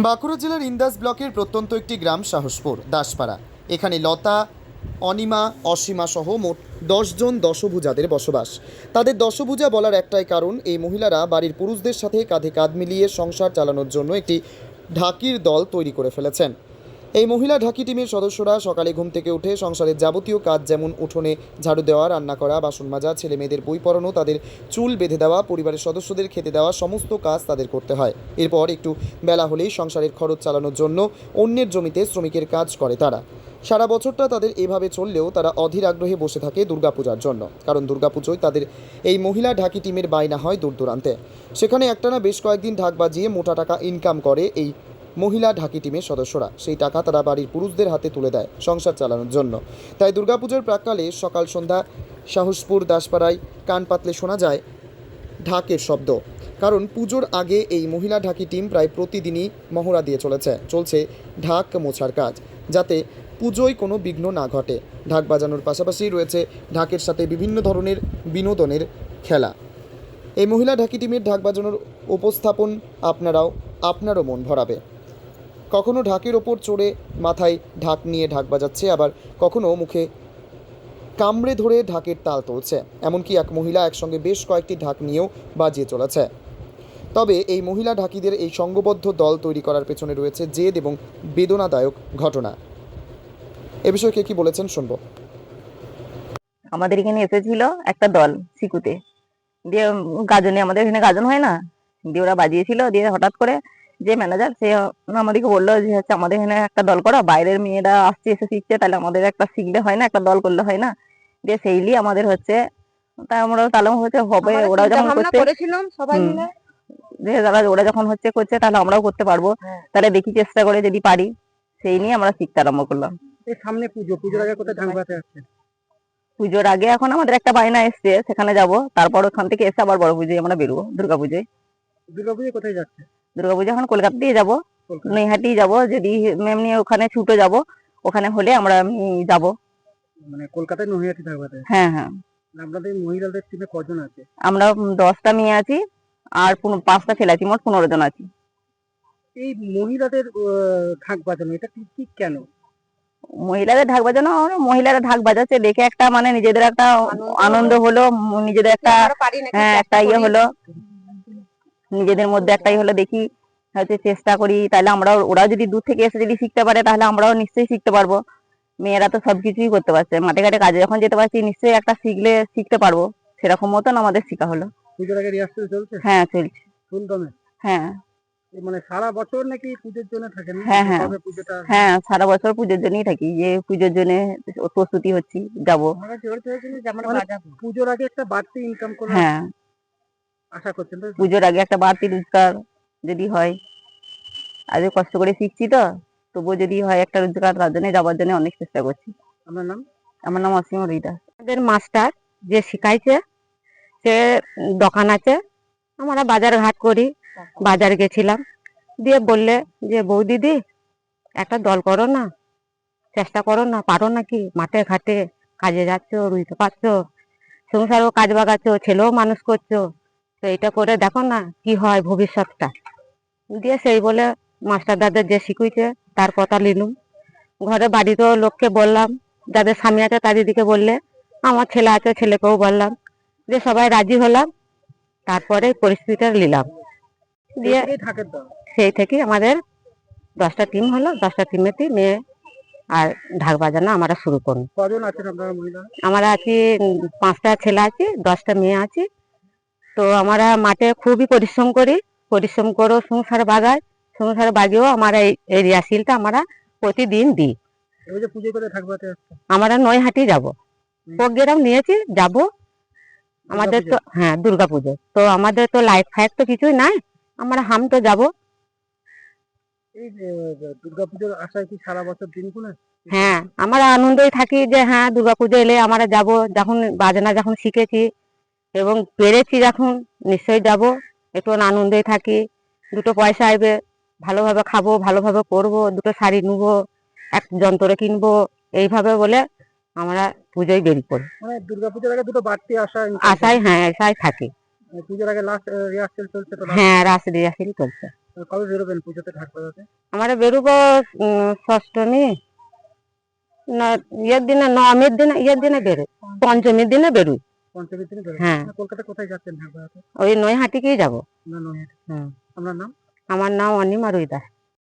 বাঁকুড়া জেলার ইন্দাস ব্লকের প্রত্যন্ত একটি গ্রাম সাহসপুর, দাসপাড়া। এখানে লতা, অনিমা, অসীমা সহ মোট দশজন দশভুজাদের বসবাস। তাদের দশভুজা বলার একটাই কারণ, এই মহিলারা বাড়ির পুরুষদের সাথে কাঁধে কাঁধ মিলিয়ে সংসার চালানোর জন্য একটি ঢাকির দল তৈরি করে ফেলেছেন। এই মহিলা ঢাকি টিমের সদস্যরা সকালে ঘুম থেকে উঠে সংসারের যাবতীয় কাজ যেমন উঠোনে ঝাড়ু দেওয়া, রান্না করা, বাসন মাজা, ছেলে মেয়েদের বই পড়ানো, তাদের চুল বেঁধে দেওয়া, পরিবারের সদস্যদের খেতে দেওয়া, সমস্ত কাজ তাদের করতে হয়। এরপর একটু বেলা হলেই সংসারের খরচ চালানোর জন্য অন্যের জমিতে শ্রমিকের কাজ করে তারা। সারা বছরটা তাদের এভাবে চললেও তারা অধীর আগ্রহে বসে থাকে দুর্গাপূজার জন্য। কারণ দুর্গাপুজোয় তাদের এই মহিলা ঢাকি টিমের বায়না হয় দূর দূরান্তে। সেখানে একটানা বেশ কয়েকদিন ঢাক বাজিয়ে মোটা টাকা ইনকাম করে এই মহিলা ঢাকি টিমের সদস্যরা। সেই টাকা তারা বাড়ির পুরুষদের হাতে তুলে দেয় সংসার চালানোর জন্য। তাই দুর্গাপুজোর প্রাককালে সকাল সন্ধ্যা সাহসপুর, দাসপাড়ায় কান পাতলে শোনা যায় ঢাকের শব্দ। কারণ পুজোর আগে এই মহিলা ঢাকি টিম প্রায় প্রতিদিনই মহড়া দিয়ে চলেছে। চলছে ঢাক মোছার কাজ, যাতে পুজোয় কোনো বিঘ্ন না ঘটে। ঢাক বাজানোর পাশাপাশি রয়েছে ঢাকের সাথে বিভিন্ন ধরনের বিনোদনের খেলা। এই মহিলা ঢাকি টিমের ঢাক বাজানোর উপস্থাপন আপনারাও, আপনারও মন ভরাবে। কখনো ঢাকের ওপর চড়ে মাথায় ঢাক নিয়ে ঢাক বাজাচ্ছে, আবার কখনো মুখে কামড়ে ধরে ঢাকের তাল তুলছে। এমনকি এক মহিলা একসঙ্গে বেশ কয়েকটি ঢাক নিয়েও বাজিয়ে চলেছে। তবে এই মহিলা ঢাকিদের এই সংঘবদ্ধ দল তৈরি করার পেছনে রয়েছে জেদ এবং বেদনাদায়ক ঘটনা। এ বিষয়ে কে কি বলেছেন শুনব। আমাদের এখানে এসেছিল একটা দল সিকুতে। দিয়ে গাজনে, আমাদের এখানে গাজন হয় না? দিয়ে ওরা বাজিয়েছিল, দিয়ে হঠাৎ করে যে ম্যানেজার সে আমাদেরকে বলল যে হচ্ছে আমাদের এখানে একটা দল করো বাইরের মেয়েরা আসছে এসে শিখছে তাহলে আমাদের একটা শিখলে হয় না একটা দল করলে হয় না। দিয়ে সেইলি আমাদের হচ্ছে তা আমরা তাহলে হচ্ছে হবে ওরা যখন করছে করেছিলাম সবাই মিলে। যে তারা ওরা যখন হচ্ছে করছে তাহলে আমরাও করতে পারব। হ্যাঁ। তাহলে দেখি চেষ্টা করে যদি পারি সেই নিয়ে আমরা শিখতে আরম্ভ করলাম। সামনে পুজো পুজোর আগে কোথায় ঢাক বাজাতে যাচ্ছে পুজোর আগে এখন আমাদের একটা বায়না এসছে সেখানে যাব তারপর ওখান থেকে এসে আবার বড় পুজোয় আমরা বেরোবো দুর্গা পুজোয়। দুর্গা পুজো কোথায় যাচ্ছে? দুর্গা পুজো এখন কলকাতা দিয়ে যাব। নৈহাটি যাব যদি এমনি ওখানে ছুটে যাব ওখানে হলে আমরা যাব। মানে কলকাতায় নহিয়াটি ঢাক বাজাতে হ্যাঁ হ্যাঁ। আপনাদের মহিলাদের টিমে কজন আছে? আমরা দশটা মেয়ে আছি আর পাঁচটা ছেলে আছি মোট পনেরো জন আছি। এই মহিলাদের ঢাক বাজানো এটা ঠিক কেন? মহিলাদের ঢাক বাজানো মহিলারা ঢাক বাজাচ্ছে দেখে একটা মানে নিজেদের একটা আনন্দ হলো নিজেদের একটা হ্যাঁ একটা ইয়ে হলো। নিজেদের মধ্যে একটাই হলো দেখি হচ্ছে চেষ্টা করি তাহলে আমরাও ওরাও যদি দূর থেকে এসে যদি শিখতে পারে তাহলে আমরাও নিশ্চয়ই শিখতে পারব। মেয়েরা তো সবকিছুই করতে পারছে। মাঠে ঘাটে কাজে যখন যেতে পারছি নিশ্চয়ই একটা শিখলে শিখতে পারব। সেরকম মতন আমাদের শিখা হলো। পুজোর আগে রিহার্সেল চলছে? হ্যাঁ চলছে। হ্যাঁ। মানে সারা বছর নাকি পুজোর জন্য থাকেন? হ্যাঁ, হ্যাঁ। হ্যাঁ সারা বছর পুজোর জন্যই থাকি। যে পুজোর জন্য প্রস্তুতি হচ্ছি যাব। মানে পুজোর আগে একটা বাড়তি ইনকাম করার হ্যাঁ আশা করছেন তাই তো? পুজোর আগে একটা বাড়তি রোজগার যদি হয় আজকে কষ্ট করে শিখছি তো তবুও যদি হয় একটা রোজগার তার জন্য যাওয়ার জন্য অনেক চেষ্টা করছি। আপনার নাম? আমার নাম অসীম রিদা আমাদের মাস্টার যে শিখাইছে সে দোকান আছে আমরা বাজার ঘাট করি বাজার গেছিলাম। দিয়ে বললে যে বউ দিদি একটা দল করো না চেষ্টা করো না পারো নাকি? মাঠে ঘাটে কাজে যাচ্ছ রুইতে পারছ সংসারও কাজ বাগাচ্ছ ছেলেও মানুষ করছ তো এটা করে দেখো না কি হয় ভবিষ্যৎটা। দিয়ে সেই বলে মাস্টার দাদের যে শিখুইছে তার কথা নিলুম ঘরে বাড়িতেও লোককে বললাম যাদের স্বামী আছে তাদেরকে বললে আমার ছেলে আছে ছেলেকেও বললাম। যে সবাই রাজি হলাম তারপরে পরিস্থিতিটা নিলাম। দিয়ে সেই থেকে আমাদের দশটা টিম হলো দশটা টিমেতে মেয়ে আর ঢাক বাজানো আমরা শুরু করুন কজন আছেন আপনারা মহিলা? আমরা আছি পাঁচটা ছেলে আছি দশটা মেয়ে আছে। তো আমরা মাঠে খুবই পরিশ্রম করি। পরিশ্রম করে সংসার বাগাই। সংসার বাগিয়েও আমরা এই রিহার্সিলটা আমরা প্রতিদিন দিই। আমরা নৈহাটি যাব। প্রোগ্রাম নিয়েছি যাব। আমাদের তো হ্যাঁ দুর্গা পুজো তো আমাদের তো লাইফ ফাইক তো কিছুই নাই। আমরা হাম তো যাব। এই আশায় কি সারা বছর দিন হ্যাঁ আমরা আনন্দই থাকি যে হ্যাঁ দুর্গা পুজো এলে আমরা যাব। যখন বাজনা যখন শিখেছি এবং পেরেছি যখন নিশ্চয়ই যাব একটু আনন্দই থাকি। দুটো পয়সা আসবে ভালোভাবে খাব ভালোভাবে করব দুটো শাড়ি নেব এক যন্ত্র কিনবো এইভাবে বলে আমরা পুজোয় বেরিয়ে পড়ি মানে দুর্গা পুজোর আগে দুটো বাড়তি আশা আশায় হ্যাঁ আশায় থাকি। পুজোর আগে লাস্ট রিহার্সেল চলছে তো হ্যাঁ রাস রিহার্সেল চলছে। কবে বেরোবেন পুজোতে বাজাতে আমরা বেরোবো ষষ্ঠমী না ইয়ের দিনে নবমীর দিনে ইয়ের দিনে বেরোই পঞ্চমীর দিনে বেরোই। পঞ্চমীর দিনে বেরোবেন হ্যাঁ। কলকাতা কোথায় যাচ্ছেন? বাজাতে ওই নৈহাটিকেই যাব। আপনার নাম? আমার নাম অনিমা রুইদাস